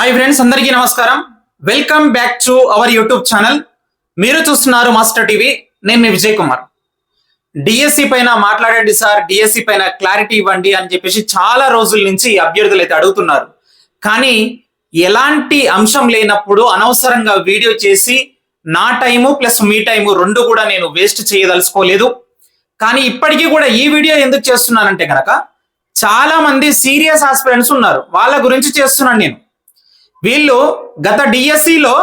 Hi friends అందరికీ నమస్కారం. Welcome back to our YouTube channel మీరు చూస్తున్నారు మాస్టర్ టీవీ నేను మీ విజయ్ కుమార్. డిఎస్సి పైన మాట్లాడండి సార్. డిఎస్సి పైన క్లారిటీ ఇవ్వండి అని చెప్పేసి చాలా రోజుల నుంచి అభ్యర్థులు అయితే అడుగుతున్నారు. కానీ ఎలాంటి అంశం లేనప్పుడు అనవసరంగా వీడియో చేసి నా టైము ప్లస్ మీ టైము రెండు కూడా నేను వేస్ట్ చేయదలుచుకోలేదు. కానీ ఇప్పటికీ కూడా ఈ వీడియో ఎందుకు చేస్తున్నానంటే కనుక చాలా మంది సీరియస్ ఆస్పిరెంట్స్ ఉన్నారు. వాళ్ళ గురించి చేస్తున్నాను నేను. వీళ్ళు గత డిఎస్సిలో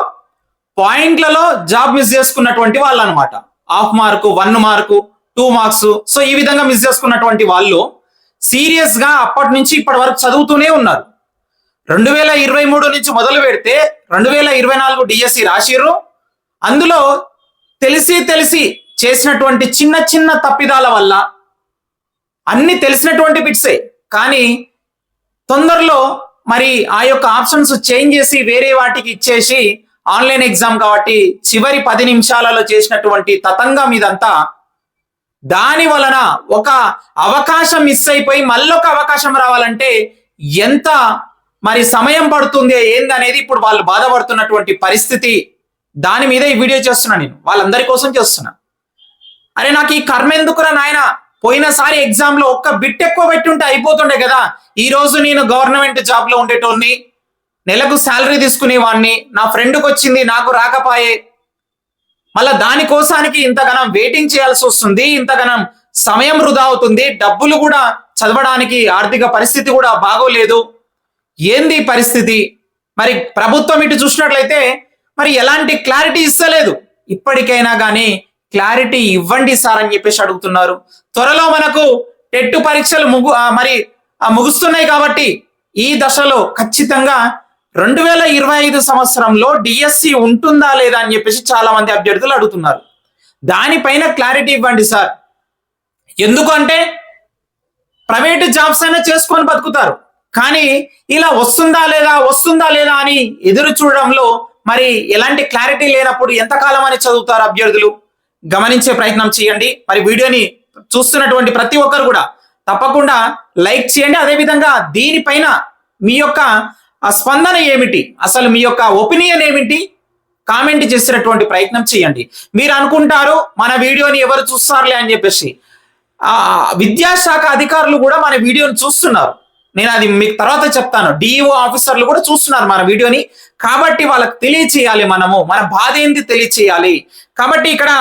పాయింట్లలో జాబ్ మిస్ చేసుకున్నటువంటి వాళ్ళు అనమాట half mark one mark two marks. So ఈ విధంగా మిస్ చేసుకున్నటువంటి వాళ్ళు సీరియస్గా అప్పటి నుంచి ఇప్పటి వరకు చదువుతూనే ఉన్నారు. రెండు వేల ఇరవై మూడు నుంచి మొదలు పెడితే రెండు వేల ఇరవై నాలుగు డిఎస్సి రాసిర్రు. అందులో తెలిసి తెలిసి చేసినటువంటి చిన్న చిన్న తప్పిదాల వల్ల అన్ని తెలిసినటువంటి బిట్సే కానీ తొందరలో మరి ఆ యొక్క ఆప్షన్స్ చేంజ్ చేసి వేరే వాటికి ఇచ్చేసి ఆన్లైన్ ఎగ్జామ్ కాబట్టి చివరి పది నిమిషాలలో చేసినటువంటి తతంగం ఇదంతా. దాని వలన ఒక అవకాశం మిస్ అయిపోయి మళ్ళొక అవకాశం రావాలంటే ఎంత మరి సమయం పడుతుంది ఏందనేది ఇప్పుడు వాళ్ళు బాధపడుతున్నటువంటి పరిస్థితి. దాని మీద ఈ వీడియో చేస్తున్నా నేను వాళ్ళందరి కోసం చేస్తున్నా. అరే నాకు ఈ కర్మ ఎందుకురా నాయన? పోయినసారి ఎగ్జామ్లో ఒక్క బిట్ ఎక్కువ పెట్టి ఉంటే అయిపోతుండే కదా. ఈ రోజు నేను గవర్నమెంట్ జాబ్లో ఉండేటోడిని నెలకు శాలరీ తీసుకునేవాడిని నా ఫ్రెండ్కి వచ్చింది నాకు రాకపాయే. మళ్ళా దానికోసానికి ఇంతగానం వెయిటింగ్ చేయాల్సి వస్తుంది ఇంతగానం సమయం వృధా అవుతుంది డబ్బులు కూడా చదవడానికి ఆర్థిక పరిస్థితి కూడా బాగోలేదు. ఏంది పరిస్థితి? మరి ప్రభుత్వం ఇటు చూసినట్లయితే మరి ఎలాంటి క్లారిటీ ఇస్తలేదు. ఇప్పటికైనా కానీ క్లారిటీ ఇవ్వండి సార్ అని చెప్పేసి అడుగుతున్నారు. త్వరలో మనకు టెట్టు పరీక్షలు ముగు మరి ఆ, ముగుస్తున్నాయి కాబట్టి ఈ దశలో ఖచ్చితంగా రెండు వేల ఇరవై ఐదు సంవత్సరంలో డిఎస్సి ఉంటుందా లేదా అని చెప్పేసి చాలా మంది అభ్యర్థులు అడుగుతున్నారు. దానిపైన క్లారిటీ ఇవ్వండి సార్. ఎందుకంటే ప్రైవేట్ జాబ్స్ అయినా చేసుకొని బతుకుతారు. కానీ ఇలా వస్తుందా లేదా వస్తుందా లేదా అని ఎదురు చూడడంలో మరి ఎలాంటి క్లారిటీ లేనప్పుడు ఎంతకాలం అని చదువుతారు అభ్యర్థులు? గమనించే ప్రయత్నం చేయండి. మరి వీడియోని చూస్తున్నటువంటి ప్రతి ఒక్కరు కూడా తప్పకుండా లైక్ చేయండి. అదేవిధంగా దీనిపైన మీ యొక్క స్పందన ఏమిటి? అసలు మీ యొక్క ఒపీనియన్ ఏమిటి? కామెంట్ చేసినటువంటి ప్రయత్నం చేయండి. మీరు అనుకుంటారు మన వీడియోని ఎవరు చూస్తారులే అని చెప్పేసి. విద్యాశాఖ అధికారులు కూడా మన వీడియోని చూస్తున్నారు. నేను అది మీకు తర్వాత చెప్తాను. డిఈఓ ఆఫీసర్లు కూడా చూస్తున్నారు మన వీడియోని. కాబట్టి వాళ్ళకి తెలియచేయాలి మనము. మన బాధ ఏంది తెలియచేయాలి. కాబట్టి ఇక్కడ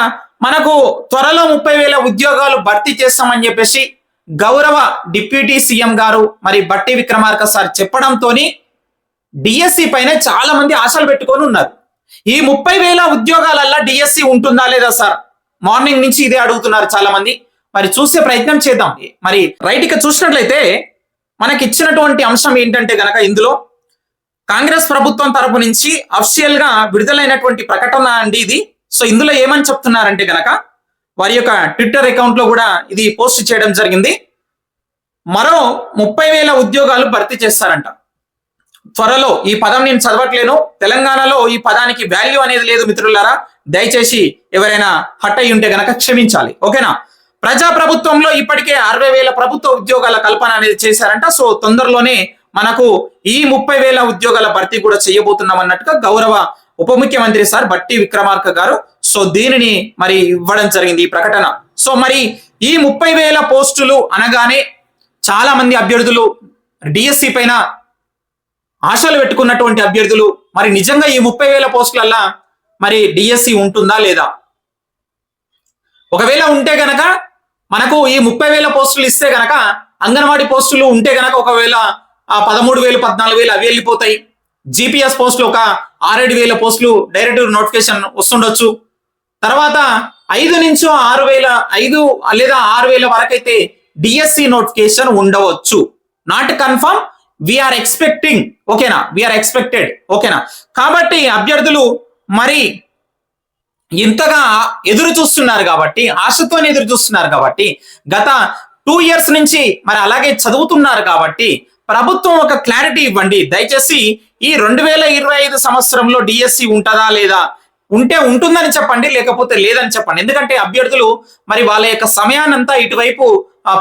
మనకు త్వరలో ముప్పై వేల ఉద్యోగాలు భర్తీ చేస్తామని చెప్పేసి గౌరవ డిప్యూటీ సీఎం గారు మరి బట్టి విక్రమార్క సార్ చెప్పడంతో డిఎస్సి పైన చాలా మంది ఆశలు పెట్టుకొని ఉన్నారు. ఈ ముప్పై వేల ఉద్యోగాలల్లో డిఎస్సి ఉంటుందా లేదా సార్? మార్నింగ్ నుంచి ఇదే అడుగుతున్నారు చాలా మంది. మరి చూసే ప్రయత్నం చేద్దాం. మరి రైట్ ఇక చూసినట్లయితే మనకి ఇచ్చినటువంటి అంశం ఏంటంటే గనక ఇందులో కాంగ్రెస్ ప్రభుత్వం తరపు నుంచి అఫిషియల్గా విడుదలైనటువంటి ప్రకటన అండి ఇది. సో ఇందులో ఏమని చెప్తున్నారంటే గనక వారి యొక్క ట్విట్టర్ అకౌంట్లో కూడా ఇది పోస్ట్ చేయడం జరిగింది. మరో ముప్పై వేల ఉద్యోగాలు భర్తీ చేస్తారంట. త్వరలో ఈ పదం నేను చదవట్లేను. తెలంగాణలో ఈ పదానికి వాల్యూ అనేది లేదు మిత్రులారా. దయచేసి ఎవరైనా హట్ అయి ఉంటే గనక క్షమించాలి. ఓకేనా? ప్రజా ప్రభుత్వంలో ఇప్పటికే అరవై వేల ప్రభుత్వ ఉద్యోగాల కల్పన అనేది చేశారంట. సో తొందరలోనే మనకు ఈ ముప్పై వేల ఉద్యోగాల భర్తీ కూడా చేయబోతున్నాం అన్నట్టుగా గౌరవ ఉప ముఖ్యమంత్రి సార్ బట్టి విక్రమార్క గారు. సో దీనిని మరి ఇవ్వడం జరిగింది ఈ ప్రకటన. సో మరి ఈ ముప్పై వేల పోస్టులు అనగానే చాలా మంది అభ్యర్థులు డిఎస్సి పైన ఆశలు పెట్టుకున్నటువంటి అభ్యర్థులు మరి నిజంగా ఈ ముప్పై వేల పోస్టులల్లా మరి డిఎస్సి ఉంటుందా లేదా? ఒకవేళ ఉంటే గనక మనకు ఈ ముప్పై వేల పోస్టులు ఇస్తే గనక అంగన్వాడీ పోస్టులు ఉంటే గనక ఒకవేళ ఆ పదమూడు వేలు పద్నాలుగు వేలు అవి వెళ్ళిపోతాయి. జిపిఎస్ పోస్టులు ఒక ఆరేడు వేల పోస్టులు డైరెక్ట్ నోటిఫికేషన్ వస్తుండొచ్చు. తర్వాత ఐదు నుంచి ఆరు వేల ఐదు లేదా ఆరు వేల వరకైతే డిఎస్సి నోటిఫికేషన్ ఉండవచ్చు. Not confirm we are expecting ఓకేనా వీఆర్ ఎక్స్పెక్టెడ్ ఓకేనా కాబట్టి అభ్యర్థులు మరి ఇంతగా ఎదురు చూస్తున్నారు కాబట్టి ఆశతోనే ఎదురు చూస్తున్నారు కాబట్టి గత టూ ఇయర్స్ నుంచి మరి అలాగే చదువుతున్నారు కాబట్టి ప్రభుత్వం ఒక క్లారిటీ ఇవ్వండి. దయచేసి ఈ రెండు వేల ఇరవై ఐదు సంవత్సరంలో డిఎస్సి ఉంటుందా లేదా? ఉంటే ఉంటుందని చెప్పండి లేకపోతే లేదని చెప్పండి. ఎందుకంటే అభ్యర్థులు మరి వాళ్ళ యొక్క సమయానంతా ఇటువైపు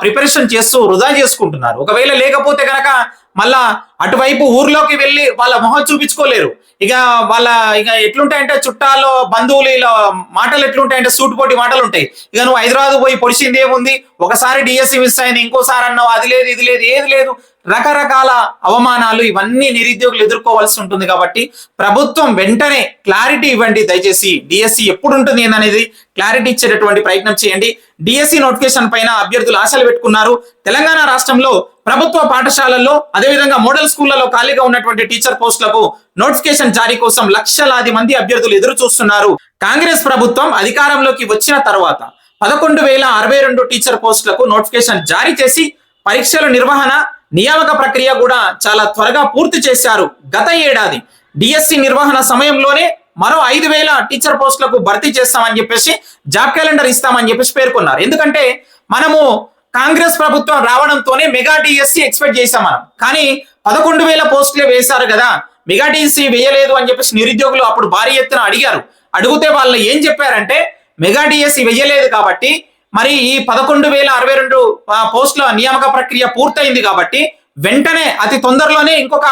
ప్రిపరేషన్ చేస్తూ వృధా చేసుకుంటున్నారు. ఒకవేళ లేకపోతే కనుక మళ్ళా అటువైపు ఊర్లోకి వెళ్ళి వాళ్ళ మొహం చూపించుకోలేరు. ఇక వాళ్ళ ఇక ఎట్లుంటాయంటే చుట్టాలు బంధువులు ఇలా మాటలు ఎట్లుంటాయంటే సూటుపోటి మాటలు ఉంటాయి. ఇక నువ్వు హైదరాబాద్ పోయి పొడిచింది ఏముంది? ఒకసారి డిఎస్సి మిస్ అయింది ఇంకోసారి అన్నావు అది లేదు ఇది లేదు ఏది లేదు. రకరకాల అవమానాలు ఇవన్నీ నిరుద్యోగులు ఎదుర్కోవాల్సి ఉంటుంది కాబట్టి ప్రభుత్వం వెంటనే క్లారిటీ ఇవ్వండి. దయచేసి డిఎస్సి ఎప్పుడు ఉంటుంది అనేది క్లారిటీ ఇచ్చేటటువంటి ప్రయత్నం చేయండి. డిఎస్సి నోటిఫికేషన్ పైన అభ్యర్థులు ఆశలు పెట్టుకున్నారు. తెలంగాణ రాష్ట్రంలో ప్రభుత్వ పాఠశాలల్లో అదేవిధంగా మోడల్ స్కూళ్ళలో ఖాళీగా ఉన్నటువంటి టీచర్ పోస్టులకు నోటిఫికేషన్ జారీ కోసం లక్షలాది మంది అభ్యర్థులు ఎదురు చూస్తున్నారు. కాంగ్రెస్ ప్రభుత్వం అధికారంలోకి వచ్చిన తర్వాత పదకొండు వేల అరవై రెండు టీచర్ పోస్టులకు నోటిఫికేషన్ జారీ చేసి పరీక్షల నిర్వహణ నియామక ప్రక్రియ కూడా చాలా త్వరగా పూర్తి చేశారు. గత ఏడాది డిఎస్సి నిర్వహణ సమయంలోనే మరో ఐదు వేల టీచర్ పోస్టులకు భర్తీ చేస్తామని చెప్పేసి జాబ్ క్యాలెండర్ ఇస్తామని చెప్పేసి పేర్కొన్నారు. ఎందుకంటే మనము కాంగ్రెస్ ప్రభుత్వం రావడంతోనే మెగా డిఎస్సి ఎక్స్పెక్ట్ చేశాం మనం. కానీ పదకొండు వేల పోస్టులే వేశారు కదా. మెగా డిఎస్సి వేయలేదు అని చెప్పేసి నిరుద్యోగులు అప్పుడు భారీ ఎత్తున అడిగారు. అడిగితే వాళ్ళు ఏం చెప్పారంటే మెగా డిఎస్సి వేయలేదు కాబట్టి మరి ఈ పదకొండు వేల అరవై రెండు పోస్టుల నియామక ప్రక్రియ పూర్తయింది కాబట్టి వెంటనే అతి తొందరలోనే ఇంకొక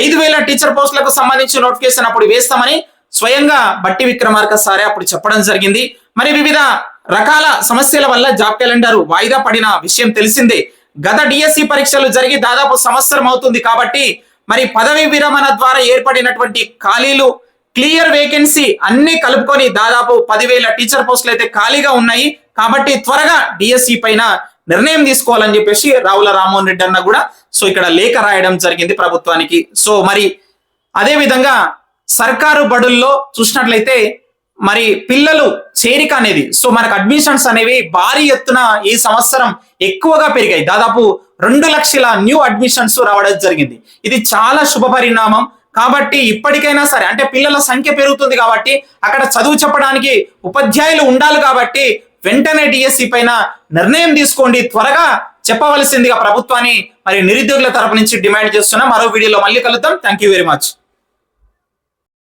ఐదు వేల టీచర్ పోస్టులకు సంబంధించిన నోటిఫికేషన్ అప్పుడు వేస్తామని స్వయంగా బట్టి విక్రమార్క సారే అప్పుడు చెప్పడం జరిగింది. మరి వివిధ రకాల సమస్యల వల్ల జాబ్ క్యాలెండర్ వాయిదా పడిన విషయం తెలిసిందే. గత డిఎస్సి పరీక్షలు జరిగి దాదాపు సంవత్సరం అవుతుంది కాబట్టి మరి పదవి విరమణ ద్వారా ఏర్పడినటువంటి ఖాళీలు క్లియర్ వేకెన్సీ అన్ని కలుపుకొని దాదాపు పదివేల టీచర్ పోస్టులు అయితే ఖాళీగా ఉన్నాయి. కాబట్టి త్వరగా డిఎస్సి పైన నిర్ణయం తీసుకోవాలని చెప్పేసి రావుల రామ్మోహన్ రెడ్డి అన్న కూడా సో ఇక్కడ లేఖ రాయడం జరిగింది ప్రభుత్వానికి. సో మరి అదే విధంగా సర్కారు బడుల్లో చూసినట్లయితే మరి పిల్లలు చేరిక అనేది సో మనకు అడ్మిషన్స్ అనేవి భారీ ఎత్తున ఈ సంవత్సరం ఎక్కువగా పెరిగాయి. దాదాపు రెండు లక్షల న్యూ అడ్మిషన్స్ రావడం జరిగింది. ఇది చాలా శుభ పరిణామం. కాబట్టి ఇప్పటికైనా సరే అంటే పిల్లల సంఖ్య పెరుగుతుంది కాబట్టి అక్కడ చదువు చెప్పడానికి ఉపాధ్యాయులు ఉండాలి కాబట్టి వెంటనే డిఎస్సి పైన నిర్ణయం తీసుకోండి. త్వరగా చెప్పవలసిందిగా ప్రభుత్వాన్ని మరి నిరుద్యోగుల తరపు నుంచి డిమాండ్ చేస్తున్నా. మరో వీడియోలో మళ్ళీ కలుద్దాం. Thank you very much